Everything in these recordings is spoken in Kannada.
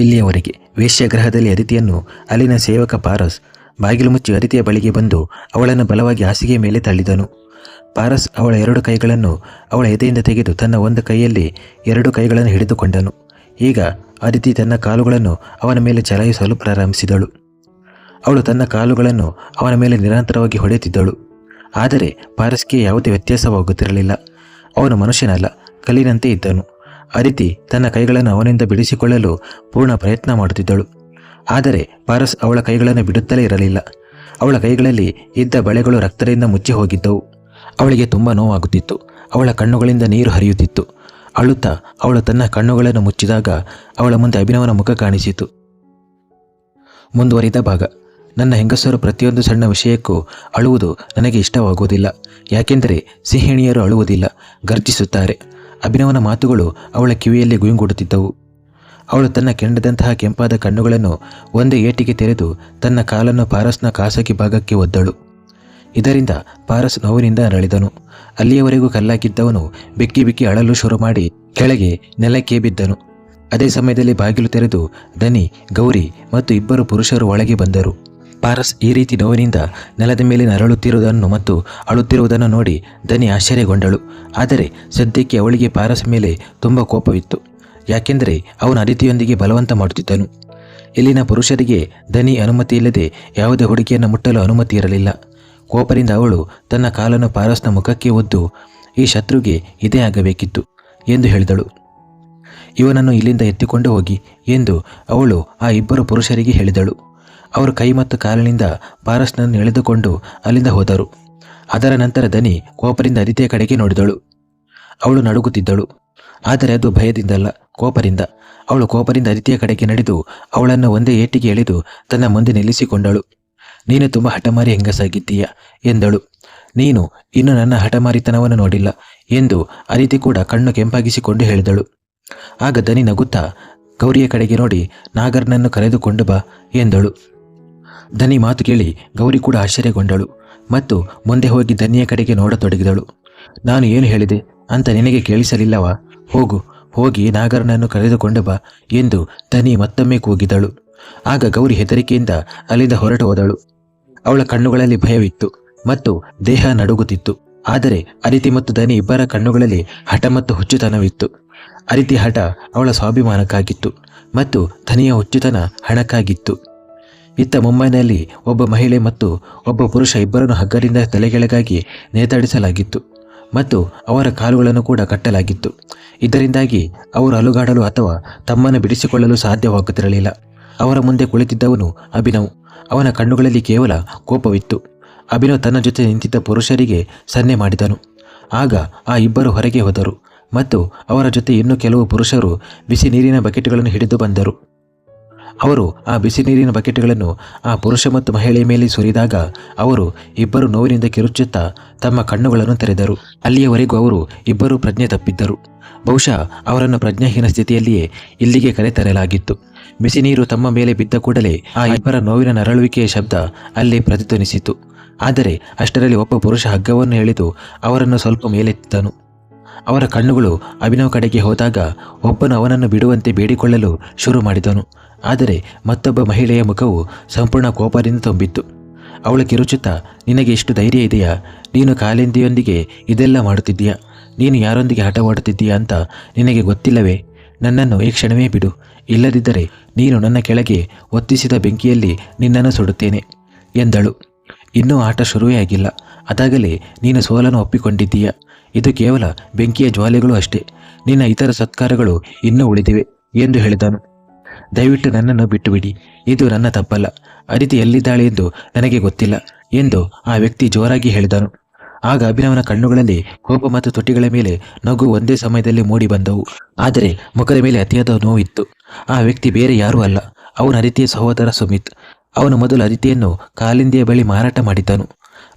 ಇಲ್ಲಿಯವರೆಗೆ ವೇಶ್ಯಾಗ್ರಹದಲ್ಲಿ ಅದಿತಿಯನ್ನು ಅಲ್ಲಿನ ಸೇವಕ ಪಾರಸ್ ಬಾಗಿಲು ಮುಚ್ಚಿ ಅದಿತಿಯ ಬಳಿಗೆ ಬಂದು ಅವಳನ್ನು ಬಲವಾಗಿ ಹಾಸಿಗೆ ಮೇಲೆ ತಳ್ಳಿದನು. ಪಾರಸ್ ಅವಳ ಎರಡು ಕೈಗಳನ್ನು ಅವಳ ಎದೆಯಿಂದ ತೆಗೆದು ತನ್ನ ಒಂದು ಕೈಯಲ್ಲಿ ಎರಡು ಕೈಗಳನ್ನು ಹಿಡಿದುಕೊಂಡನು. ಈಗ ಅದಿತಿ ತನ್ನ ಕಾಲುಗಳನ್ನು ಅವನ ಮೇಲೆ ಚಲಾಯಿಸಲು ಪ್ರಾರಂಭಿಸಿದಳು. ಅವಳು ತನ್ನ ಕಾಲುಗಳನ್ನು ಅವನ ಮೇಲೆ ನಿರಂತರವಾಗಿ ಹೊಡೆಯುತ್ತಿದ್ದಳು. ಆದರೆ ಪಾರಸ್ಗೆ ಯಾವುದೇ ವ್ಯತ್ಯಾಸವಾಗುತ್ತಿರಲಿಲ್ಲ. ಅವನು ಮನುಷ್ಯನಲ್ಲ, ಕಲ್ಲಿನಂತೆ ಇದ್ದನು. ಅದಿತಿ ತನ್ನ ಕೈಗಳನ್ನು ಅವನಿಂದ ಬಿಡಿಸಿಕೊಳ್ಳಲು ಪೂರ್ಣ ಪ್ರಯತ್ನ ಮಾಡುತ್ತಿದ್ದಳು. ಆದರೆ ಪಾರಸ್ ಅವಳ ಕೈಗಳನ್ನು ಬಿಡುತ್ತಲೇ ಇರಲಿಲ್ಲ. ಅವಳ ಕೈಗಳಲ್ಲಿ ಇದ್ದ ಬಳೆಗಳು ರಕ್ತದಿಂದ ಮುಚ್ಚಿ ಹೋಗಿದ್ದವು. ಅವಳಿಗೆ ತುಂಬ ನೋವಾಗುತ್ತಿತ್ತು. ಅವಳ ಕಣ್ಣುಗಳಿಂದ ನೀರು ಹರಿಯುತ್ತಿತ್ತು. ಅಳುತ್ತಾ ಅವಳು ತನ್ನ ಕಣ್ಣುಗಳನ್ನು ಮುಚ್ಚಿದಾಗ ಅವಳ ಮುಂದೆ ಅಭಿನವನ ಮುಖ ಕಾಣಿಸಿತು. ಮುಂದುವರಿದ ಭಾಗ. ನನ್ನ ಹೆಂಗಸರು ಪ್ರತಿಯೊಂದು ಸಣ್ಣ ವಿಷಯಕ್ಕೂ ಅಳುವುದು ನನಗೆ ಇಷ್ಟವಾಗುವುದಿಲ್ಲ. ಯಾಕೆಂದರೆ ಸಿಹಿಣಿಯರು ಅಳುವುದಿಲ್ಲ. ಗರ್ಜಿಸುತ್ತಾರೆ. ಅಭಿನವನ ಮಾತುಗಳು ಅವಳ ಕಿವಿಯಲ್ಲಿ ಗುಯಿಂಗುಡುತ್ತಿದ್ದವು. ಅವಳು ತನ್ನ ಕೆಂಡದಂತಹ ಕೆಂಪಾದ ಕಣ್ಣುಗಳನ್ನು ಒಂದೇ ಏಟಿಗೆ ತೆರೆದು ತನ್ನ ಕಾಲನ್ನು ಪಾರಸ್ನ ಖಾಸಗಿ ಭಾಗಕ್ಕೆ ಒದ್ದಳು. ಇದರಿಂದ ಪಾರಸ್ ನೋವಿನಿಂದ ನಳಿದನು. ಅಲ್ಲಿಯವರೆಗೂ ಕಲ್ಲಾಗಿದ್ದವನು ಬಿಕ್ಕಿ ಬಿಕ್ಕಿ ಅಳಲು ಶುರು ಮಾಡಿ ಕೆಳಗೆ ನೆಲಕ್ಕೆ ಬಿದ್ದನು. ಅದೇ ಸಮಯದಲ್ಲಿ ಬಾಗಿಲು ತೆರೆದು ದನಿ ಗೌರಿ ಮತ್ತು ಇಬ್ಬರು ಪುರುಷರು ಒಳಗೆ ಬಂದರು. ಪಾರಸ್ ಈ ರೀತಿ ನೋವಿನಿಂದ ನೆಲದ ಮೇಲೆ ನರಳುತ್ತಿರುವುದನ್ನು ಮತ್ತು ಅಳುತ್ತಿರುವುದನ್ನು ನೋಡಿ ದನಿ ಆಶ್ಚರ್ಯಗೊಂಡಳು. ಆದರೆ ಸದ್ಯಕ್ಕೆ ಅವಳಿಗೆ ಪಾರಸ್ ಮೇಲೆ ತುಂಬ ಕೋಪವಿತ್ತು. ಯಾಕೆಂದರೆ ಅವನು ಅದಿತಿಯೊಂದಿಗೆ ಬಲವಂತ ಮಾಡುತ್ತಿದ್ದನು. ಇಲ್ಲಿನ ಪುರುಷರಿಗೆ ದನಿ ಅನುಮತಿ ಇಲ್ಲದೆ ಯಾವುದೇ ಹುಡುಗಿಯನ್ನು ಮುಟ್ಟಲು ಅನುಮತಿ ಇರಲಿಲ್ಲ. ಕೋಪದಿಂದ ಅವಳು ತನ್ನ ಕಾಲನ್ನು ಪಾರಸ್ನ ಮುಖಕ್ಕೆ ಒದ್ದು ಈ ಶತ್ರುಗೆ ಇದೇ ಆಗಬೇಕಿತ್ತು ಎಂದು ಹೇಳಿದಳು. ಇವನನ್ನು ಇಲ್ಲಿಂದ ಎತ್ತಿಕೊಂಡು ಹೋಗಿ ಎಂದು ಅವಳು ಆ ಇಬ್ಬರು ಪುರುಷರಿಗೆ ಹೇಳಿದಳು. ಅವರು ಕೈ ಮತ್ತು ಕಾಲಿನಿಂದ ಪಾರಸ್ನನ್ನು ಎಳೆದುಕೊಂಡು ಅಲ್ಲಿಂದ ಹೋದರು. ಅದರ ನಂತರ ದನಿ ಕೋಪರಿಂದ ಅದಿತಿಯ ಕಡೆಗೆ ನೋಡಿದಳು. ಅವಳು ನಡುಗುತ್ತಿದ್ದಳು. ಆದರೆ ಅದು ಭಯದಿಂದಲ್ಲ ಕೋಪರಿಂದ ಅವಳು ಕೋಪರಿಂದ ಅದಿತಿಯ ಕಡೆಗೆ ನಡೆದು ಅವಳನ್ನು ಒಂದೇ ಏಟಿಗೆ ಎಳೆದು ತನ್ನ ಮುಂದೆ ನಿಲ್ಲಿಸಿಕೊಂಡಳು. ನೀನು ತುಂಬ ಹಠಮಾರಿ ಹೆಂಗಸಾಗಿದ್ದೀಯ? ಎಂದಳು. ನೀನು ಇನ್ನು ನನ್ನ ಹಠಮಾರಿತನವನ್ನು ನೋಡಿಲ್ಲ ಎಂದು ಅದಿತಿ ಕೂಡ ಕಣ್ಣು ಕೆಂಪಾಗಿಸಿಕೊಂಡು ಹೇಳಿದಳು. ಆಗ ದನಿ ನಗುತ್ತಾ, ಗೌರಿಯ ಕಡೆಗೆ ನೋಡಿ, ನಾಗರ್ನನ್ನು ಕರೆದುಕೊಂಡು ಬಾ ಎಂದಳು. ದನಿ ಮಾತು ಕೇಳಿ ಗೌರಿ ಕೂಡ ಆಶ್ಚರ್ಯಗೊಂಡಳು ಮತ್ತು ಮುಂದೆ ಹೋಗಿ ದನಿಯ ಕಡೆಗೆ ನೋಡತೊಡಗಿದಳು. ನಾನು ಏನು ಹೇಳಿದೆ ಅಂತ ನಿನಗೆ ಕೇಳಿಸಲಿಲ್ಲವಾ? ಹೋಗು, ಹೋಗಿ ನಾಗರನನ್ನು ಕರೆದುಕೊಂಡು ಬಾ ಎಂದು ದನಿ ಮತ್ತೊಮ್ಮೆ ಕೂಗಿದಳು. ಆಗ ಗೌರಿ ಹೆದರಿಕೆಯಿಂದ ಅಲ್ಲಿಂದ ಹೊರಟು ಹೋದಳು. ಅವಳ ಕಣ್ಣುಗಳಲ್ಲಿ ಭಯವಿತ್ತು ಮತ್ತು ದೇಹ ನಡುಗುತ್ತಿತ್ತು. ಆದರೆ ಅರಿತಿ ಮತ್ತು ದನಿ ಇಬ್ಬರ ಕಣ್ಣುಗಳಲ್ಲಿ ಹಠ ಮತ್ತು ಹುಚ್ಚುತನವಿತ್ತು. ಅರಿತಿ ಹಠ ಅವಳ ಸ್ವಾಭಿಮಾನಕ್ಕಾಗಿತ್ತು ಮತ್ತು ಧನಿಯ ಹುಚ್ಚುತನ ಹಣಕ್ಕಾಗಿತ್ತು. ಇತ್ತ ಮುಂಬೈನಲ್ಲಿ ಒಬ್ಬ ಮಹಿಳೆ ಮತ್ತು ಒಬ್ಬ ಪುರುಷ ಇಬ್ಬರನ್ನು ಹಗ್ಗದಿಂದ ತಲೆಗೆಳಗಾಗಿ ನೇತಾಡಿಸಲಾಗಿತ್ತು ಮತ್ತು ಅವರ ಕಾಲುಗಳನ್ನು ಕೂಡ ಕಟ್ಟಲಾಗಿತ್ತು. ಇದರಿಂದಾಗಿ ಅವರು ಅಲುಗಾಡಲು ಅಥವಾ ತಮ್ಮನ್ನು ಬಿಡಿಸಿಕೊಳ್ಳಲು ಸಾಧ್ಯವಾಗುತ್ತಿರಲಿಲ್ಲ. ಅವರ ಮುಂದೆ ಕುಳಿತಿದ್ದವನು ಅಭಿನವ್. ಅವನ ಕಣ್ಣುಗಳಲ್ಲಿ ಕೇವಲ ಕೋಪವಿತ್ತು. ಅಭಿನವ್ ತನ್ನ ಜೊತೆ ನಿಂತಿದ್ದ ಪುರುಷರಿಗೆ ಸನ್ನೆ ಮಾಡಿದನು. ಆಗ ಆ ಇಬ್ಬರು ಹೊರಗೆ ಹೋದರು ಮತ್ತು ಅವರ ಜೊತೆ ಇನ್ನೂ ಕೆಲವು ಪುರುಷರು ಬಿಸಿ ನೀರಿನ ಬಕೆಟ್ಗಳನ್ನು ಹಿಡಿದು ಬಂದರು. ಅವರು ಆ ಬಿಸಿ ನೀರಿನ ಬಕೆಟ್ಗಳನ್ನು ಆ ಪುರುಷ ಮತ್ತು ಮಹಿಳೆಯ ಮೇಲೆ ಸುರಿದಾಗ ಅವರು ಇಬ್ಬರು ನೋವಿನಿಂದ ಕಿರುಚುತ್ತಾ ತಮ್ಮ ಕಣ್ಣುಗಳನ್ನು ತೆರೆದರು. ಅಲ್ಲಿಯವರೆಗೂ ಅವರು ಇಬ್ಬರು ಪ್ರಜ್ಞೆ ತಪ್ಪಿದ್ದರು. ಬಹುಶಃ ಅವರನ್ನು ಪ್ರಜ್ಞಾಹೀನ ಸ್ಥಿತಿಯಲ್ಲಿಯೇ ಇಲ್ಲಿಗೆ ಕರೆತರಲಾಗಿತ್ತು. ಬಿಸಿ ನೀರು ತಮ್ಮ ಮೇಲೆ ಬಿದ್ದ ಕೂಡಲೇ ಆ ಇಬ್ಬರ ನೋವಿನ ನರಳುವಿಕೆಯ ಶಬ್ದ ಅಲ್ಲಿ ಪ್ರತಿಧ್ವನಿಸಿತು. ಆದರೆ ಅಷ್ಟರಲ್ಲಿ ಒಬ್ಬ ಪುರುಷ ಹಗ್ಗವನ್ನು ಎಳೆದು ಅವರನ್ನು ಸ್ವಲ್ಪ ಮೇಲೆತ್ತಿದ್ದನು ಅವರ ಕಣ್ಣುಗಳು ಅಭಿನವ ಕಡೆಗೆ ಹೋದಾಗ ಒಬ್ಬನು ಅವನನ್ನು ಬಿಡುವಂತೆ ಬೇಡಿಕೊಳ್ಳಲು ಶುರು ಮಾಡಿದನು. ಆದರೆ ಮತ್ತೊಬ್ಬ ಮಹಿಳೆಯ ಮುಖವು ಸಂಪೂರ್ಣ ಕೋಪದಿಂದ ತುಂಬಿತ್ತು. ಅವಳ ಕಿರುಚುತ್ತ, ನಿನಗೆ ಎಷ್ಟು ಧೈರ್ಯ ಇದೆಯಾ? ನೀನು ಕಾಲಿಂದಿಯೊಂದಿಗೆ ಇದೆಲ್ಲ ಮಾಡುತ್ತಿದ್ದೀಯಾ? ನೀನು ಯಾರೊಂದಿಗೆ ಆಟವಾಡುತ್ತಿದ್ದೀಯಾ ಅಂತ ನಿನಗೆ ಗೊತ್ತಿಲ್ಲವೇ? ನನ್ನನ್ನು ಈ ಕ್ಷಣವೇ ಬಿಡು. ಇಲ್ಲದಿದ್ದರೆ ನೀನು ನನ್ನ ಕೆಳಗೆ ಒತ್ತಿಸಿದ ಬೆಂಕಿಯಲ್ಲಿ ನಿನ್ನನ್ನು ಸುಡುತ್ತೇನೆ, ಎಂದಳು. ಇನ್ನೂ ಆಟ ಶುರುವೇ ಆಗಿಲ್ಲ. ಅದಾಗಲೇ ನೀನು ಸೋಲನ್ನು ಒಪ್ಪಿಕೊಂಡಿದ್ದೀಯ? ಇದು ಕೇವಲ ಬೆಂಕಿಯ ಜ್ವಾಲೆಗಳು ಅಷ್ಟೇ. ನಿನ್ನ ಇತರ ಸತ್ಕಾರಗಳು ಇನ್ನೂ ಉಳಿದಿವೆ, ಎಂದು ಹೇಳಿದನು. ದಯವಿಟ್ಟು ನನ್ನನ್ನು ಬಿಟ್ಟುಬಿಡಿ. ಇದು ನನ್ನ ತಪ್ಪಲ್ಲ. ಅದಿತಿ ಎಲ್ಲಿದ್ದಾಳೆ ಎಂದು ನನಗೆ ಗೊತ್ತಿಲ್ಲ ಎಂದು ಆ ವ್ಯಕ್ತಿ ಜೋರಾಗಿ ಹೇಳಿದನು. ಆಗ ಅಭಿನವನ ಕಣ್ಣುಗಳಲ್ಲಿ ಕೋಪ ಮತ್ತು ತುಟಿಗಳ ಮೇಲೆ ನಗು ಒಂದೇ ಸಮಯದಲ್ಲಿ ಮೂಡಿ ಬಂದವು. ಆದರೆ ಮುಖದ ಮೇಲೆ ಅತಿಯಾದ ನೋವಿತ್ತು. ಆ ವ್ಯಕ್ತಿ ಬೇರೆ ಯಾರೂ ಅಲ್ಲ. ಅವನ ಅದಿತಿಯ ಸಹೋದರ ಸುಮಿತ್. ಅವನು ಮೊದಲು ಅದಿತಿಯನ್ನು ಕಾಲಿಂದಿಯ ಬಳಿ ಮಾರಾಟ ಮಾಡಿದ್ದನು.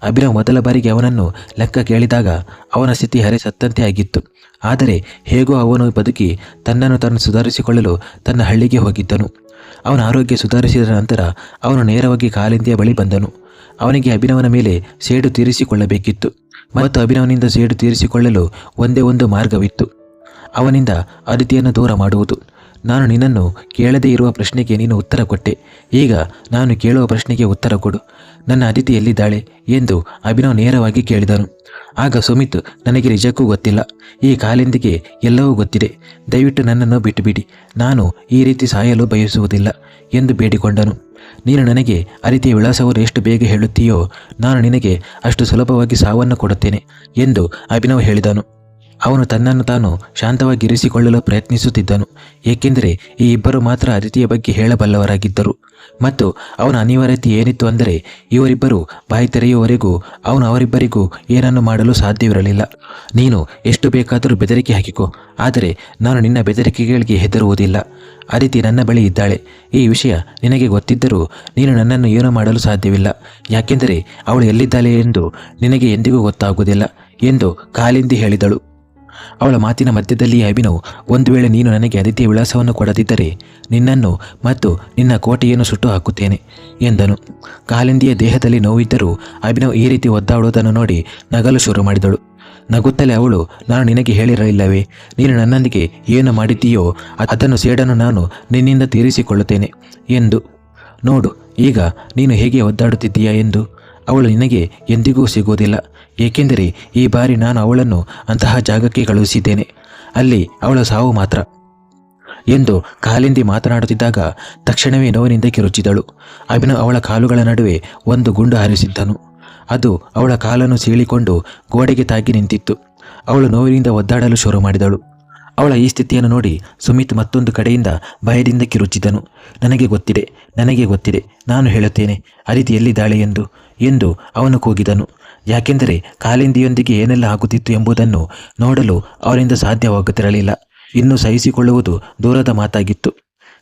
ಅಭಿನವ್ ಮೊದಲ ಬಾರಿಗೆ ಅವನನ್ನು ಲೆಕ್ಕ ಕೇಳಿದಾಗ ಅವನ ಸ್ಥಿತಿ ಹರೆ ಸತ್ತಂತೆ ಆಗಿತ್ತು. ಆದರೆ ಹೇಗೋ ಅವನು ಬದುಕಿ ತನ್ನನ್ನು ತಾನು ಸುಧಾರಿಸಿಕೊಳ್ಳಲು ತನ್ನ ಹಳ್ಳಿಗೆ ಹೋಗಿದ್ದನು. ಅವನ ಆರೋಗ್ಯ ಸುಧಾರಿಸಿದ ನಂತರ ಅವನು ನೇರವಾಗಿ ಕಾಲಿಂದಿಯ ಬಳಿ ಬಂದನು. ಅವನಿಗೆ ಅಭಿನವನ ಮೇಲೆ ಸೇಡು ತೀರಿಸಿಕೊಳ್ಳಬೇಕಿತ್ತು. ಮತ್ತು ಅಭಿನವನಿಂದ ಸೇಡು ತೀರಿಸಿಕೊಳ್ಳಲು ಒಂದೇ ಒಂದು ಮಾರ್ಗವಿತ್ತು. ಅವನಿಂದ ಅದಿತಿಯನ್ನು ದೂರ ಮಾಡುವುದು. ನಾನು ನಿನ್ನನ್ನು ಕೇಳದೇ ಇರುವ ಪ್ರಶ್ನೆಗೆ ನೀನು ಉತ್ತರ ಕೊಟ್ಟೆ. ಈಗ ನಾನು ಕೇಳುವ ಪ್ರಶ್ನೆಗೆ ಉತ್ತರ ಕೊಡು. ನನ್ನ ಅತಿಥಿ ಎಲ್ಲಿದ್ದಾಳೆ ಎಂದು ಅಭಿನವ್ ನೇರವಾಗಿ ಕೇಳಿದನು. ಆಗ ಸುಮಿತ್, ನನಗೆ ನಿಜಕ್ಕೂ ಗೊತ್ತಿಲ್ಲ. ಈ ಕಾಲಿಂದಿಗೆ ಎಲ್ಲವೂ ಗೊತ್ತಿದೆ. ದಯವಿಟ್ಟು ನನ್ನನ್ನು ಬಿಟ್ಟುಬಿಡಿ. ನಾನು ಈ ರೀತಿ ಸಾಯಲು ಬಯಸುವುದಿಲ್ಲ ಎಂದು ಬೇಡಿಕೊಂಡನು. ನೀನು ನನಗೆ ಅರಿತಿಯ ವಿಳಾಸವನ್ನು ಎಷ್ಟು ಬೇಗ ಹೇಳುತ್ತೀಯೋ, ನಾನು ನಿನಗೆ ಅಷ್ಟು ಸುಲಭವಾಗಿ ಸಾವನ್ನು ಕೊಡುತ್ತೇನೆ ಎಂದು ಅಭಿನವ್ ಹೇಳಿದನು. ಅವನು ತನ್ನನ್ನು ತಾನು ಶಾಂತವಾಗಿ ಇರಿಸಿಕೊಳ್ಳಲು ಪ್ರಯತ್ನಿಸುತ್ತಿದ್ದನು, ಏಕೆಂದರೆ ಈ ಇಬ್ಬರು ಮಾತ್ರ ಅತಿಥಿಯ ಬಗ್ಗೆ ಹೇಳಬಲ್ಲವರಾಗಿದ್ದರು. ಮತ್ತು ಅವನ ಅನಿವಾರ್ಯತೆ ಏನಿತ್ತು ಅಂದರೆ, ಇವರಿಬ್ಬರು ಬಾಯಿ ತೆರೆಯುವವರೆಗೂ ಅವನು ಅವರಿಬ್ಬರಿಗೂ ಏನನ್ನು ಮಾಡಲು ಸಾಧ್ಯವಿರಲಿಲ್ಲ. ನೀನು ಎಷ್ಟು ಬೇಕಾದರೂ ಬೆದರಿಕೆ ಹಾಕಿಕೋ, ಆದರೆ ನಾನು ನಿನ್ನ ಬೆದರಿಕೆಗಳಿಗೆ ಹೆದರುವುದಿಲ್ಲ. ಅದಿತಿ ನನ್ನ ಬಳಿ ಇದ್ದಾಳೆ. ಈ ವಿಷಯ ನಿನಗೆ ಗೊತ್ತಿದ್ದರೂ ನೀನು ನನ್ನನ್ನು ಏನು ಮಾಡಲು ಸಾಧ್ಯವಿಲ್ಲ. ಯಾಕೆಂದರೆ ಅವಳು ಎಲ್ಲಿದ್ದಾಳೆ ಎಂದು ನಿನಗೆ ಎಂದಿಗೂ ಗೊತ್ತಾಗುವುದಿಲ್ಲ ಎಂದು ಕಾಲಿಂದಿ ಹೇಳಿದಳು. ಅವಳ ಮಾತಿನ ಮಧ್ಯದಲ್ಲಿ ಅಭಿನವ್ ಒಂದು ವೇಳೆ ನೀನು ನನಗೆ ಅದಿತಿಯ ವಿಳಾಸವನ್ನು ಕೊಡದಿದ್ದರೆ ನಿನ್ನನ್ನು ಮತ್ತು ನಿನ್ನ ಕೋಟೆಯನ್ನು ಸುಟ್ಟು ಹಾಕುತ್ತೇನೆ, ಎಂದನು. ಕಾಲಿಂದಿಯ ದೇಹದಲ್ಲಿ ನೋವಿದ್ದರೂ ಅಭಿನವ್ ಈ ರೀತಿ ಒದ್ದಾಡುವುದನ್ನು ನೋಡಿ ನಗಲು ಶುರು ಮಾಡಿದಳು. ನಗುತ್ತಲೇ ಅವಳು, ನಾನು ನಿನಗೆ ಹೇಳಿರಲಿಲ್ಲವೇ, ನೀನು ನನ್ನೊಂದಿಗೆ ಏನು ಮಾಡಿದ್ದೀಯೋ ಅದನ್ನು ಸೇಡನ್ನು ನಾನು ನಿನ್ನಿಂದ ತೀರಿಸಿಕೊಳ್ಳುತ್ತೇನೆ, ಎಂದು. ನೋಡು, ಈಗ ನೀನು ಹೇಗೆ ಒದ್ದಾಡುತ್ತಿದ್ದೀಯಾ? ಎಂದು. ಅವಳು ನಿನಗೆ ಎಂದಿಗೂ ಸಿಗುವುದಿಲ್ಲ, ಏಕೆಂದರೆ ಈ ಬಾರಿ ನಾನು ಅವಳನ್ನು ಅಂತಹ ಜಾಗಕ್ಕೆ ಕಳುಹಿಸಿದ್ದೇನೆ. ಅಲ್ಲಿ ಅವಳ ಸಾವು ಮಾತ್ರ. ಎಂದು ಕಾಲಿಂದಿ ಮಾತನಾಡುತ್ತಿದ್ದಾಗ ತಕ್ಷಣವೇ ನೋವಿನಿಂದ ಕಿರುಚಿದಳು. ಅಭಿನವ್ ಅವಳ ಕಾಲುಗಳ ನಡುವೆ ಒಂದು ಗುಂಡು ಹಾರಿಸಿದ್ದನು. ಅದು ಅವಳ ಕಾಲನ್ನು ಸೀಳಿಕೊಂಡು ಗೋಡೆಗೆ ತಾಗಿ ನಿಂತಿತ್ತು. ಅವಳು ನೋವಿನಿಂದ ಒದ್ದಾಡಲು ಶುರು ಮಾಡಿದಳು. ಅವಳ ಈ ಸ್ಥಿತಿಯನ್ನು ನೋಡಿ ಸುಮಿತ್ ಮತ್ತೊಂದು ಕಡೆಯಿಂದ ಭಯದಿಂದ ಕಿರುಚಿದನು ನನಗೆ ಗೊತ್ತಿದೆ ನನಗೆ ಗೊತ್ತಿದೆ, ನಾನು ಹೇಳುತ್ತೇನೆ, ಅದಿತಿ ಎಲ್ಲಿದ್ದಾಳೆ ಎಂದು ಎಂದು ಅವನು ಕೂಗಿದನು. ಯಾಕೆಂದರೆ ಕಾಲಿಂದಿಯೊಂದಿಗೆ ಏನೆಲ್ಲ ಆಗುತ್ತಿತ್ತು ಎಂಬುದನ್ನು ನೋಡಲು ಅವರಿಂದ ಸಾಧ್ಯವಾಗುತ್ತಿರಲಿಲ್ಲ. ಇನ್ನು ಸಹಿಸಿಕೊಳ್ಳುವುದು ದೂರದ ಮಾತಾಗಿತ್ತು.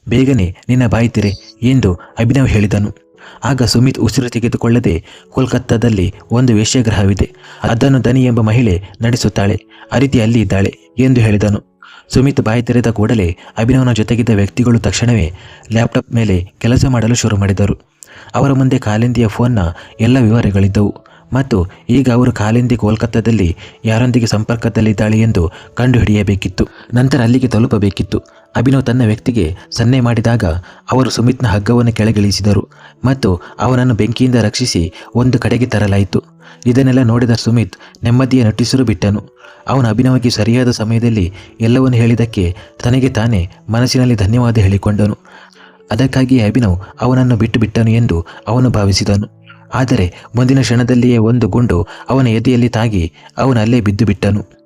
ಬೇಗನೆ, ನಿನ್ನ ಬಾಯ್ತಿರೆ ಎಂದು ಅಭಿನವ್ ಹೇಳಿದನು. ಆಗ ಸುಮಿತ್ ಉಸಿರು ತೆಗೆದುಕೊಳ್ಳದೆ ಕೋಲ್ಕತ್ತಾದಲ್ಲಿ ಒಂದು ವೇಶ್ಯಾಗ್ರಹವಿದೆ. ಅದನ್ನು ದನಿ ಎಂಬ ಮಹಿಳೆ ನಡೆಸುತ್ತಾಳೆ. ಅರಿತಿ ಅಲ್ಲಿ ಇದ್ದಾಳೆ ಎಂದು ಹೇಳಿದನು. ಸುಮಿತ್ ಬಾಯಿ ತೆರೆದ ಕೂಡಲೇ ಅಭಿನವನ ಜೊತೆಗಿದ್ದ ವ್ಯಕ್ತಿಗಳು ತಕ್ಷಣವೇ ಲ್ಯಾಪ್ಟಾಪ್ ಮೇಲೆ ಕೆಲಸ ಮಾಡಲು ಶುರು ಮಾಡಿದರು. ಅವರ ಮುಂದೆ ಕಾಲಿಂದಿಯ ಫೋನ್ನ ಎಲ್ಲ ವಿವರಗಳಿದ್ದವು. ಮತ್ತು ಈಗ ಅವರು ಕಾಲಿಂದಿ ಕೋಲ್ಕತ್ತಾದಲ್ಲಿ ಯಾರೊಂದಿಗೆ ಸಂಪರ್ಕದಲ್ಲಿದ್ದಾಳೆ ಎಂದು ಕಂಡುಹಿಡಿಯಬೇಕಿತ್ತು. ನಂತರ ಅಲ್ಲಿಗೆ ತಲುಪಬೇಕಿತ್ತು. ಅಭಿನವ್ ತನ್ನ ವ್ಯಕ್ತಿಗೆ ಸನ್ನೆ ಮಾಡಿದಾಗ ಅವರು ಸುಮಿತ್ನ ಹಗ್ಗವನ್ನು ಕೆಳಗಿಳಿಸಿದರು ಮತ್ತು ಅವನನ್ನು ಬೆಂಕಿಯಿಂದ ರಕ್ಷಿಸಿ ಒಂದು ಕಡೆಗೆ ತರಲಾಯಿತು. ಇದನ್ನೆಲ್ಲ ನೋಡಿದ ಸುಮಿತ್ ನೆಮ್ಮದಿಯ ನಟಿಸಲು ಬಿಟ್ಟನು. ಅವನು ಅಭಿನವಕ್ಕೆ ಸರಿಯಾದ ಸಮಯದಲ್ಲಿ ಎಲ್ಲವನ್ನು ಹೇಳಿದ್ದಕ್ಕೆ ತನಗೆ ತಾನೇ ಮನಸ್ಸಿನಲ್ಲಿ ಧನ್ಯವಾದ ಹೇಳಿಕೊಂಡನು. ಅದಕ್ಕಾಗಿಯೇ ಅಭಿನವ್ ಅವನನ್ನು ಬಿಟ್ಟು ಬಿಟ್ಟನು ಎಂದು ಅವನು ಭಾವಿಸಿದನು. ಆದರೆ ಮುಂದಿನ ಕ್ಷಣದಲ್ಲಿಯೇ ಒಂದು ಗುಂಡು ಅವನ ಎದೆಯಲ್ಲಿ ತಾಗಿ ಅವನು ಅಲ್ಲೇ ಬಿದ್ದು ಬಿಟ್ಟನು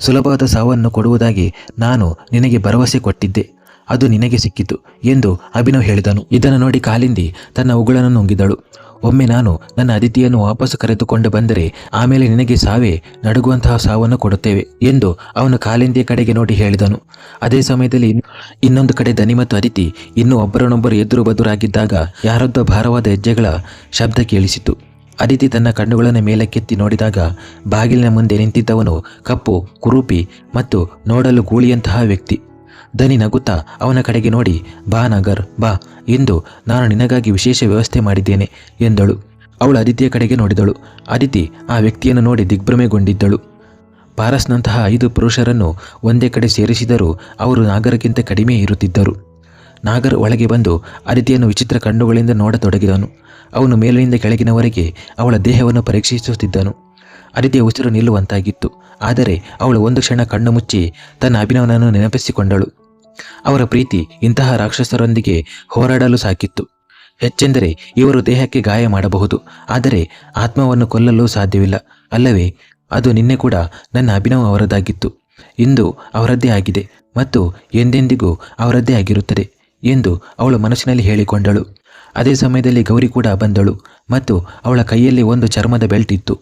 ಸುಲಭವಾದ ಸಾವನ್ನು ಕೊಡುವುದಾಗಿ ನಾನು ನಿನಗೆ ಭರವಸೆ ಕೊಟ್ಟಿದ್ದೆ. ಅದು ನಿನಗೆ ಸಿಕ್ಕಿತು ಎಂದು ಅಭಿನವ್ ಹೇಳಿದನು. ಇದನ್ನು ನೋಡಿ ಕಾಲಿಂದಿ ತನ್ನ ಉಗುಳನ್ನು ನುಂಗಿದಳು. ಒಮ್ಮೆ ನಾನು ನನ್ನ ಅತಿಥಿಯನ್ನು ವಾಪಸ್ಸು ಕರೆದುಕೊಂಡು ಬಂದರೆ ಆಮೇಲೆ ನಿನಗೆ ಸಾವೇ ನಡುಗುವಂತಹ ಸಾವನ್ನು ಕೊಡುತ್ತೇವೆ ಎಂದು ಅವನು ಕಾಲಿಂದಿಯ ಕಡೆಗೆ ನೋಡಿ ಹೇಳಿದನು. ಅದೇ ಸಮಯದಲ್ಲಿ ಇನ್ನೊಂದು ಕಡೆ ದನಿ ಮತ್ತು ಅದಿತಿ ಇನ್ನೂ ಒಬ್ಬರನ್ನೊಬ್ಬರು ಎದುರು ಬದುರಾಗಿದ್ದಾಗ ಯಾರದ್ದೋ ಭಾರವಾದ ಹೆಜ್ಜೆಗಳ ಶಬ್ದ ಕೇಳಿಸಿತು. ಅದಿತಿ ತನ್ನ ಕಣ್ಣುಗಳನ್ನು ಮೇಲಕ್ಕೆತ್ತಿ ನೋಡಿದಾಗ ಬಾಗಿಲಿನ ಮುಂದೆ ನಿಂತಿದ್ದವನು ಕಪ್ಪು, ಕುರೂಪಿ ಮತ್ತು ನೋಡಲು ಗೂಳಿಯಂತಹ ವ್ಯಕ್ತಿ. ದನಿ ನಗುತ್ತಾ ಅವನ ಕಡೆಗೆ ನೋಡಿ, ಬಾ ನಾಗರ್, ಬಾ, ಇಂದು ನಾನು ನಿನಗಾಗಿ ವಿಶೇಷ ವ್ಯವಸ್ಥೆ ಮಾಡಿದ್ದೇನೆ ಎಂದಳು. ಅವಳು ಅದಿತಿಯ ಕಡೆಗೆ ನೋಡಿದಳು. ಅದಿತಿ ಆ ವ್ಯಕ್ತಿಯನ್ನು ನೋಡಿ ದಿಗ್ಭ್ರಮೆಗೊಂಡಿದ್ದಳು. ಪಾರಸ್ನಂತಹ ಐದು ಪುರುಷರನ್ನು ಒಂದೇ ಕಡೆ ಸೇರಿಸಿದರೂ ಅವರು ನಾಗರಕ್ಕಿಂತ ಕಡಿಮೆ ಇರುತ್ತಿದ್ದರು. ನಾಗರ್ ಒಳಗೆ ಬಂದು ಅದಿತಿಯನ್ನು ವಿಚಿತ್ರ ಕಣ್ಣುಗಳಿಂದ ನೋಡತೊಡಗಿದನು. ಅವನು ಮೇಲಿನಿಂದ ಕೆಳಗಿನವರೆಗೆ ಅವಳ ದೇಹವನ್ನು ಪರೀಕ್ಷಿಸುತ್ತಿದ್ದನು. ಅದಿತಿಯ ಉಸಿರು ನಿಲ್ಲುವಂತಾಗಿತ್ತು. ಆದರೆ ಅವಳು ಒಂದು ಕ್ಷಣ ಕಣ್ಣು ಮುಚ್ಚಿ ತನ್ನ ಅಭಿನವನನ್ನು ನೆನಪಿಸಿಕೊಂಡಳು. ಅವರ ಪ್ರೀತಿ ಇಂತಹ ರಾಕ್ಷಸರೊಂದಿಗೆ ಹೋರಾಡಲು ಸಾಕಿತ್ತು. ಹೆಚ್ಚೆಂದರೆ ಇವರು ದೇಹಕ್ಕೆ ಗಾಯ ಮಾಡಬಹುದು, ಆದರೆ ಆತ್ಮವನ್ನು ಕೊಲ್ಲಲು ಸಾಧ್ಯವಿಲ್ಲ. ಅಲ್ಲವೇ, ಅದು ನಿನ್ನೆ ಕೂಡ ನನ್ನ ಅಭಿನವ ಅವರದಾಗಿತ್ತು. ಇಂದು ಅವರದ್ದೇ ಆಗಿದೆ ಮತ್ತು ಎಂದೆಂದಿಗೂ ಅವರದ್ದೇ ಆಗಿರುತ್ತದೆ ಎಂದು ಅವಳು ಮನಸ್ಸಿನಲ್ಲಿ ಹೇಳಿಕೊಂಡಳು. ಅದೇ ಸಮಯದಲ್ಲಿ ಗೌರಿ ಕೂಡ ಬಂದಳು ಮತ್ತು ಅವಳ ಕೈಯಲ್ಲಿ ಒಂದು ಚರ್ಮದ ಬೆಲ್ಟ್ ಇತ್ತು.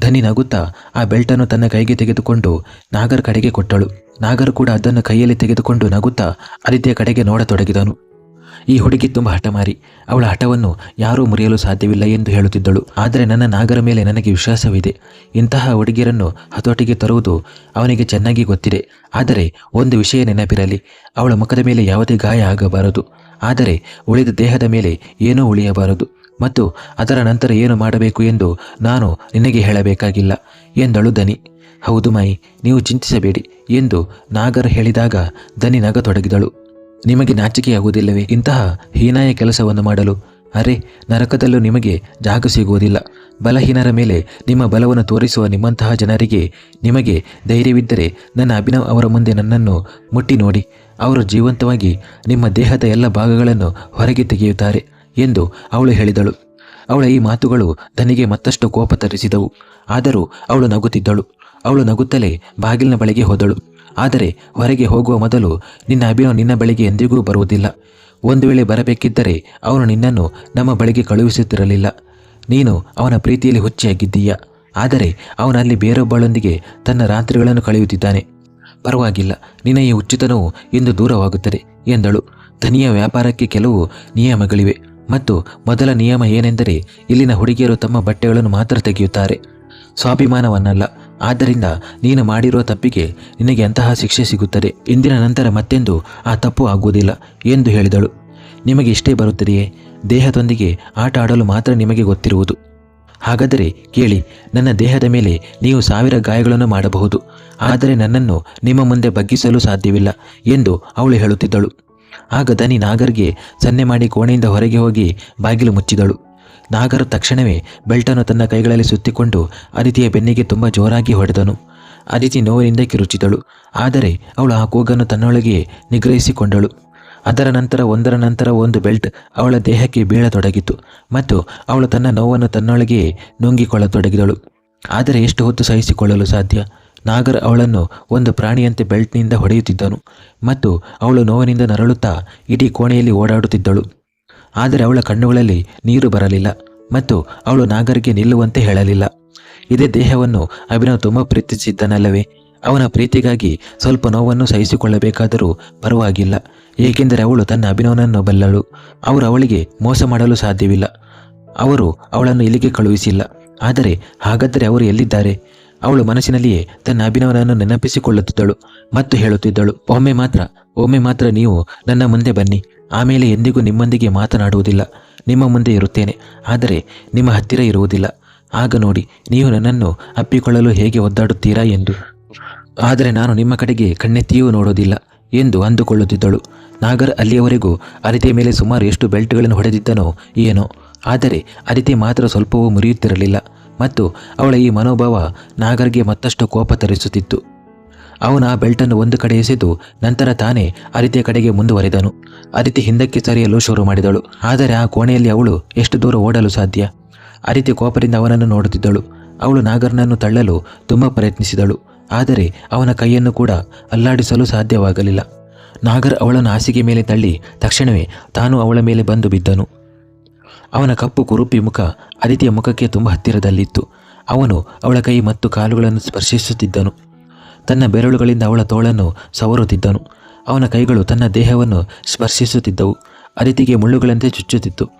ಧನಿ ನಗುತ್ತಾ ಆ ಬೆಲ್ಟನ್ನು ತನ್ನ ಕೈಗೆ ತೆಗೆದುಕೊಂಡು ನಾಗರ್ ಕಡೆಗೆ ಕೊಟ್ಟಳು. ನಾಗರ್ ಕೂಡ ಅದನ್ನು ಕೈಯಲ್ಲಿ ತೆಗೆದುಕೊಂಡು ನಗುತ್ತಾ ಆದಿತ್ಯ ಕಡೆಗೆ ನೋಡತೊಡಗಿದನು. ಈ ಹುಡುಗಿ ತುಂಬ ಹಠಮಾರಿ. ಅವಳ ಹಠವನ್ನು ಯಾರೂ ಮುರಿಯಲು ಸಾಧ್ಯವಿಲ್ಲ ಎಂದು ಹೇಳುತ್ತಿದ್ದಳು. ಆದರೆ ನನ್ನ ನಾಗರ ಮೇಲೆ ನನಗೆ ವಿಶ್ವಾಸವಿದೆ. ಇಂತಹ ಹುಡುಗಿಯರನ್ನು ಹತೋಟಿಗೆ ತರುವುದು ಅವನಿಗೆ ಚೆನ್ನಾಗಿ ಗೊತ್ತಿದೆ. ಆದರೆ ಒಂದು ವಿಷಯ ನೆನಪಿರಲಿ. ಅವಳ ಮುಖದ ಮೇಲೆ ಯಾವುದೇ ಗಾಯ ಆಗಬಾರದು. ಆದರೆ ಉಳಿದ ದೇಹದ ಮೇಲೆ ಏನೂ ಉಳಿಯಬಾರದು. ಮತ್ತು ಅದರ ನಂತರ ಏನು ಮಾಡಬೇಕು ಎಂದು ನಾನು ನಿನಗೆ ಹೇಳಬೇಕಾಗಿಲ್ಲ ಎಂದಳು ದನಿ. ಹೌದು ಮೈ ನೀವು ಚಿಂತಿಸಬೇಡಿ ಎಂದು ನಾಗರ್ ಹೇಳಿದಾಗ ದನಿ ನಗತೊಡಗಿದಳು. ನಿಮಗೆ ನಾಚಿಕೆಯಾಗುವುದಿಲ್ಲವೇ? ಇಂತಹ ಹೀನಾಯ ಕೆಲಸವನ್ನು ಮಾಡಲು. ಅರೆ, ನರಕದಲ್ಲೂ ನಿಮಗೆ ಜಾಗ ಸಿಗುವುದಿಲ್ಲ. ಬಲಹೀನರ ಮೇಲೆ ನಿಮ್ಮ ಬಲವನ್ನು ತೋರಿಸುವ ನಿಮ್ಮಂತಹ ಜನರಿಗೆ ನಿಮಗೆ ಧೈರ್ಯವಿದ್ದರೆ ನನ್ನ ಅಭಿನವ್ ಅವರ ಮುಂದೆ ನನ್ನನ್ನು ಮುಟ್ಟಿ ನೋಡಿ ಅವರು ಜೀವಂತವಾಗಿ ನಿಮ್ಮ ದೇಹದ ಎಲ್ಲ ಭಾಗಗಳನ್ನು ಹೊರಗೆ ತೆಗೆಯುತ್ತಾರೆ. ಎಂದು ಅವಳು ಹೇಳಿದಳು. ಅವಳ ಈ ಮಾತುಗಳು ತನಿಗೆ ಮತ್ತಷ್ಟು ಕೋಪ ತರಿಸಿದವು. ಆದರೂ ಅವಳು ನಗುತ್ತಿದ್ದಳು. ಅವಳು ನಗುತ್ತಲೇ ಬಾಗಿಲಿನ ಬಳಿಗೆ ಹೋದಳು. ಆದರೆ ಹೊರಗೆ ಹೋಗುವ ಮೊದಲು ನಿನ್ನ ಅಭಿನವ್ ನಿನ್ನ ಬಳಿಗೆ ಎಂದಿಗೂ ಬರುವುದಿಲ್ಲ. ಒಂದು ವೇಳೆ ಬರಬೇಕಿದ್ದರೆ ಅವನು ನಿನ್ನನ್ನು ನಮ್ಮ ಬಳಿಗೆ ಕಳುಹಿಸುತ್ತಿರಲಿಲ್ಲ. ನೀನು ಅವನ ಪ್ರೀತಿಯಲ್ಲಿ ಹುಚ್ಚಿಯಾಗಿದ್ದೀಯ? ಆದರೆ ಅವನಲ್ಲಿ ಬೇರೊಬ್ಬಳೊಂದಿಗೆ ತನ್ನ ರಾತ್ರಿಗಳನ್ನು ಕಳೆಯುತ್ತಿದ್ದಾನೆ. ಪರವಾಗಿಲ್ಲ, ನಿನ್ನ ಈ ಹುಚ್ಚುತನವು ಇಂದು ದೂರವಾಗುತ್ತದೆ ಎಂದಳು. ಧನಿಯ ವ್ಯಾಪಾರಕ್ಕೆ ಕೆಲವು ನಿಯಮಗಳಿವೆ. ಮತ್ತು ಮೊದಲ ನಿಯಮ ಏನೆಂದರೆ ಇಲ್ಲಿನ ಹುಡುಗಿಯರು ತಮ್ಮ ಬಟ್ಟೆಗಳನ್ನು ಮಾತ್ರ ತೆಗೆಯುತ್ತಾರೆ. ಸ್ವಾಭಿಮಾನವನ್ನಲ್ಲ. ಆದ್ದರಿಂದ ನೀನು ಮಾಡಿರುವ ತಪ್ಪಿಗೆ ನಿನಗೆ ಅಂತಹ ಶಿಕ್ಷೆ ಸಿಗುತ್ತದೆ. ಇಂದಿನ ನಂತರ ಮತ್ತೆಂದು ಆ ತಪ್ಪು ಆಗುವುದಿಲ್ಲ ಎಂದು ಹೇಳಿದಳು. ನಿಮಗೆ ಇಷ್ಟೇ ಬರುತ್ತದೆಯೇ? ದೇಹದೊಂದಿಗೆ ಆಟ ಆಡಲು ಮಾತ್ರ ನಿಮಗೆ ಗೊತ್ತಿರುವುದು. ಹಾಗಾದರೆ ಕೇಳಿ, ನನ್ನ ದೇಹದ ಮೇಲೆ ನೀವು ಸಾವಿರ ಗಾಯಗಳನ್ನು ಮಾಡಬಹುದು. ಆದರೆ ನನ್ನನ್ನು ನಿಮ್ಮ ಮುಂದೆ ಬಗ್ಗಿಸಲು ಸಾಧ್ಯವಿಲ್ಲ ಎಂದು ಅವಳು ಹೇಳುತ್ತಿದ್ದಳು. ಆಗ ದನಿ ನಾಗರ್ಗೆ ಸನ್ನೆ ಮಾಡಿ ಕೋಣೆಯಿಂದ ಹೊರಗೆ ಹೋಗಿ ಬಾಗಿಲು ಮುಚ್ಚಿದಳು. ನಾಗರ ತಕ್ಷಣವೇ ಬೆಲ್ಟನ್ನು ತನ್ನ ಕೈಗಳಲ್ಲಿ ಸುತ್ತಿಕೊಂಡು ಅದಿತಿಯ ಬೆನ್ನಿಗೆ ತುಂಬ ಜೋರಾಗಿ ಹೊಡೆದನು. ಅದಿತಿ ನೋವಿನಿಂದ ಕಿರುಚಿದಳು. ಆದರೆ ಅವಳು ಆ ಕೂಗನ್ನು ತನ್ನೊಳಗೆ ನಿಗ್ರಹಿಸಿಕೊಂಡಳು. ಅದರ ನಂತರ ಒಂದರ ನಂತರ ಒಂದು ಬೆಲ್ಟ್ ಅವಳ ದೇಹಕ್ಕೆ ಬೀಳತೊಡಗಿತು ಮತ್ತು ಅವಳು ತನ್ನ ನೋವನ್ನು ತನ್ನೊಳಗೆ ನುಂಗಿಕೊಳ್ಳತೊಡಗಿದಳು. ಆದರೆ ಎಷ್ಟು ಹೊತ್ತು ಸಹಿಸಿಕೊಳ್ಳಲು ಸಾಧ್ಯ? ನಾಗರ್ ಅವಳನ್ನು ಒಂದು ಪ್ರಾಣಿಯಂತೆ ಬೆಲ್ಟ್ನಿಂದ ಹೊಡೆಯುತ್ತಿದ್ದನು ಮತ್ತು ಅವಳು ನೋವಿನಿಂದ ನರಳುತ್ತಾ ಇಡೀ ಕೋಣೆಯಲ್ಲಿ ಓಡಾಡುತ್ತಿದ್ದಳು. ಆದರೆ ಅವಳ ಕಣ್ಣುಗಳಲ್ಲಿ ನೀರು ಬರಲಿಲ್ಲ ಮತ್ತು ಅವಳು ನಾಗರಿಗೆ ನಿಲ್ಲುವಂತೆ ಹೇಳಲಿಲ್ಲ. ಇದೇ ದೇಹವನ್ನು ಅಭಿನವ್ ತುಂಬ ಪ್ರೀತಿಸಿದ್ದನಲ್ಲವೇ? ಅವನ ಪ್ರೀತಿಗಾಗಿ ಸ್ವಲ್ಪ ನೋವನ್ನು ಸಹಿಸಿಕೊಳ್ಳಬೇಕಾದರೂ ಪರವಾಗಿಲ್ಲ, ಏಕೆಂದರೆ ಅವಳು ತನ್ನ ಅಭಿನವನನ್ನು ಬಲ್ಲಳು. ಅವರು ಅವಳಿಗೆ ಮೋಸ ಮಾಡಲು ಸಾಧ್ಯವಿಲ್ಲ. ಅವರು ಅವಳನ್ನು ಇಲ್ಲಿಗೆ ಕಳುಹಿಸಿಲ್ಲ. ಆದರೆ ಹಾಗಾದರೆ ಅವರು ಎಲ್ಲಿದ್ದಾರೆ? ಅವಳು ಮನಸ್ಸಿನಲ್ಲಿಯೇ ತನ್ನ ಅಭಿನವನನ್ನು ನೆನಪಿಸಿಕೊಳ್ಳುತ್ತಿದ್ದಳು ಮತ್ತು ಹೇಳುತ್ತಿದ್ದಳು, ಒಮ್ಮೆ ಮಾತ್ರ ಒಮ್ಮೆ ಮಾತ್ರ ನೀವು ನನ್ನ ಮುಂದೆ ಬನ್ನಿ. ಆಮೇಲೆ ಎಂದಿಗೂ ನಿಮ್ಮೊಂದಿಗೆ ಮಾತನಾಡುವುದಿಲ್ಲ. ನಿಮ್ಮ ಮುಂದೆ ಇರುತ್ತೇನೆ, ಆದರೆ ನಿಮ್ಮ ಹತ್ತಿರ ಇರುವುದಿಲ್ಲ. ಆಗ ನೋಡಿ, ನೀವು ನನ್ನನ್ನು ಅಪ್ಪಿಕೊಳ್ಳಲು ಹೇಗೆ ಒದ್ದಾಡುತ್ತೀರಾ ಎಂದು. ಆದರೆ ನಾನು ನಿಮ್ಮ ಕಡೆಗೆ ಕಣ್ಣೆತ್ತಿಯೂ ನೋಡೋದಿಲ್ಲ ಎಂದು ಅಂದುಕೊಳ್ಳುತ್ತಿದ್ದಳು. ನಾಗರ್ ಅಲ್ಲಿಯವರೆಗೂ ಅರಿತೆ ಮೇಲೆ ಸುಮಾರು ಎಷ್ಟು ಬೆಲ್ಟ್ಗಳನ್ನು ಹೊಡೆದಿದ್ದನೋ ಏನೋ, ಆದರೆ ಅರಿತೆ ಮಾತ್ರ ಸ್ವಲ್ಪವೂ ಮುರಿಯುತ್ತಿರಲಿಲ್ಲ. ಮತ್ತು ಅವಳ ಈ ಮನೋಭಾವ ನಾಗರ್ಗೆ ಮತ್ತಷ್ಟು ಕೋಪ ತರಿಸುತ್ತಿತ್ತು. ಅವನ ಬೆಲ್ಟನ್ನು ಒಂದು ಕಡೆ ಎಸೆದು ನಂತರ ತಾನೇ ಅದಿತಿಯ ಕಡೆಗೆ ಮುಂದುವರೆದನು. ಅರಿತೆ ಹಿಂದಕ್ಕೆ ಸರಿಯಲು ಶುರು ಮಾಡಿದಳು. ಆದರೆ ಆ ಕೋಣೆಯಲ್ಲಿ ಅವಳು ಎಷ್ಟು ದೂರ ಓಡಲು ಸಾಧ್ಯ? ಅರಿತೆ ಕೋಪದಿಂದ ಅವನನ್ನು ನೋಡುತ್ತಿದ್ದಳು. ಅವಳು ನಾಗರ್ನನ್ನು ತಳ್ಳಲು ತುಂಬ ಪ್ರಯತ್ನಿಸಿದಳು. ಆದರೆ ಅವನ ಕೈಯನ್ನು ಕೂಡ ಅಲ್ಲಾಡಿಸಲು ಸಾಧ್ಯವಾಗಲಿಲ್ಲ. ನಾಗರ್ ಅವಳನ್ನು ಹಾಸಿಗೆ ಮೇಲೆ ತಳ್ಳಿ ತಕ್ಷಣವೇ ತಾನು ಅವಳ ಮೇಲೆ ಬಂದು ಬಿದ್ದನು. ಅವನ ಕಪ್ಪು ಕುರುಪಿ ಮುಖ ಅದಿತಿಯ ಮುಖಕ್ಕೆ ತುಂಬ ಹತ್ತಿರದಲ್ಲಿತ್ತು. ಅವನು ಅವಳ ಕೈ ಮತ್ತು ಕಾಲುಗಳನ್ನು ಸ್ಪರ್ಶಿಸುತ್ತಿದ್ದನು. ತನ್ನ ಬೆರಳುಗಳಿಂದ ಅವಳ ತೋಳನ್ನು ಸವರುತ್ತಿದ್ದನು. ಅವನ ಕೈಗಳು ತನ್ನ ದೇಹವನ್ನು ಸ್ಪರ್ಶಿಸುತ್ತಿದ್ದವು. ಅದಿತಿಗೆ ಮುಳ್ಳುಗಳಂತೆ ಚುಚ್ಚುತ್ತಿತ್ತು.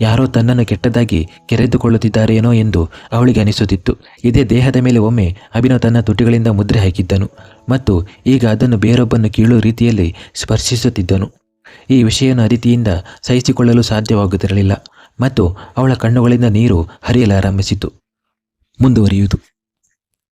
ಯಾರೋ ತನ್ನನ್ನು ಕೆಟ್ಟದಾಗಿ ಕೆರೆದುಕೊಳ್ಳುತ್ತಿದ್ದಾರೇನೋ ಎಂದು ಅವಳಿಗೆ ಅನಿಸುತ್ತಿತ್ತು. ಇದೇ ದೇಹದ ಮೇಲೆ ಒಮ್ಮೆ ಅಭಿನವ್ ತನ್ನ ತುಟಿಗಳಿಂದ ಮುದ್ರೆ ಹಾಕಿದ್ದನು ಮತ್ತು ಈಗ ಅದನ್ನು ಬೇರೊಬ್ಬನ್ನು ಕೀಳು ರೀತಿಯಲ್ಲಿ ಸ್ಪರ್ಶಿಸುತ್ತಿದ್ದನು. ಈ ವಿಷಯವನ್ನು ಅದಿತಿಯಿಂದ ಸಹಿಸಿಕೊಳ್ಳಲು ಸಾಧ್ಯವಾಗುತ್ತಿರಲಿಲ್ಲ. ಮತ್ತು ಅವಳ ಕಣ್ಣುಗಳಿಂದ ನೀರು ಹರಿಯಲಾರಂಭಿಸಿತು. ಮುಂದುವರಿಯುವುದು.